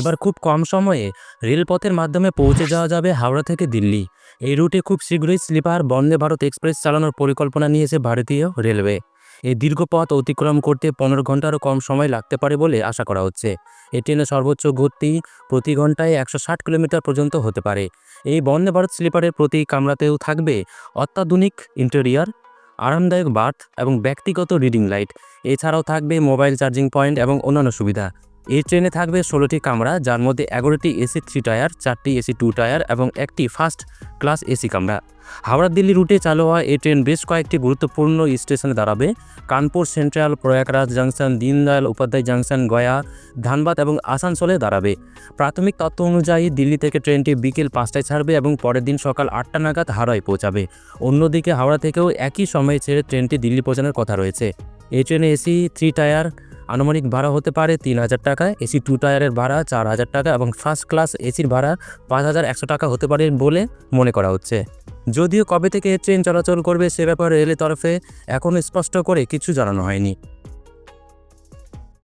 এবার খুব কম সময়ে রেলপথের মাধ্যমে পৌঁছে যাওয়া যাবে হাওড়া থেকে দিল্লি। এই রুটে খুব শীঘ্রই স্লিপার বন্দে ভারত এক্সপ্রেস চালানোর পরিকল্পনা নিয়েছে ভারতীয় রেলওয়ে। এই দীর্ঘ পথ অতিক্রম করতে পনেরো ঘন্টারও কম সময় লাগতে পারে বলে আশা করা হচ্ছে। এই ট্রেনের সর্বোচ্চ গতি প্রতি ঘন্টায় একশো ষাট কিলোমিটার পর্যন্ত হতে পারে। এই বন্দে ভারত স্লিপারের প্রতি কামরাতেও থাকবে অত্যাধুনিক ইন্টেরিয়ার, আরামদায়ক বার্থ এবং ব্যক্তিগত রিডিং লাইট। এছাড়াও থাকবে মোবাইল চার্জিং পয়েন্ট এবং অন্যান্য সুবিধা। এই ট্রেনে থাকবে ষোলোটি কামরা, যার মধ্যে এগারোটি এসি থ্রি টায়ার, চারটি এসি টু টায়ার এবং একটি ফার্স্ট ক্লাস এসি কামরা। হাওড়া দিল্লি রুটে চালু হওয়া এই ট্রেন বেশ কয়েকটি গুরুত্বপূর্ণ স্টেশনে দাঁড়াবে। Kanpur central, Prayagraj junction, Deendayal Upadhyay junction, Gaya, Dhanbad এবং আসানসোলে দাঁড়াবে। প্রাথমিক তথ্য অনুযায়ী দিল্লি থেকে ট্রেনটি বিকেল পাঁচটায় ছাড়বে এবং পরের দিন সকাল আটটা নাগাদ হাওড়ায় পৌঁছাবে। অন্যদিকে হাওড়া থেকেও একই সময়ে ছেড়ে ট্রেনটি দিল্লি পৌঁছানোর কথা রয়েছে। এই ট্রেনে এসি, থ্রি টায়ার আনুমানিক ভাড়া হতে পারে তিন হাজার টাকা, এসি টু টায়ারের ভাড়া চার হাজার টাকা এবং ফার্স্ট ক্লাস এসির ভাড়া পাঁচ হাজার একশো টাকা হতে পারে বলে মনে করা হচ্ছে। যদিও কবে থেকে ট্রেন চলাচল করবে সে ব্যাপারে রেলের তরফে এখনও স্পষ্ট করে কিছু জানানো হয়নি।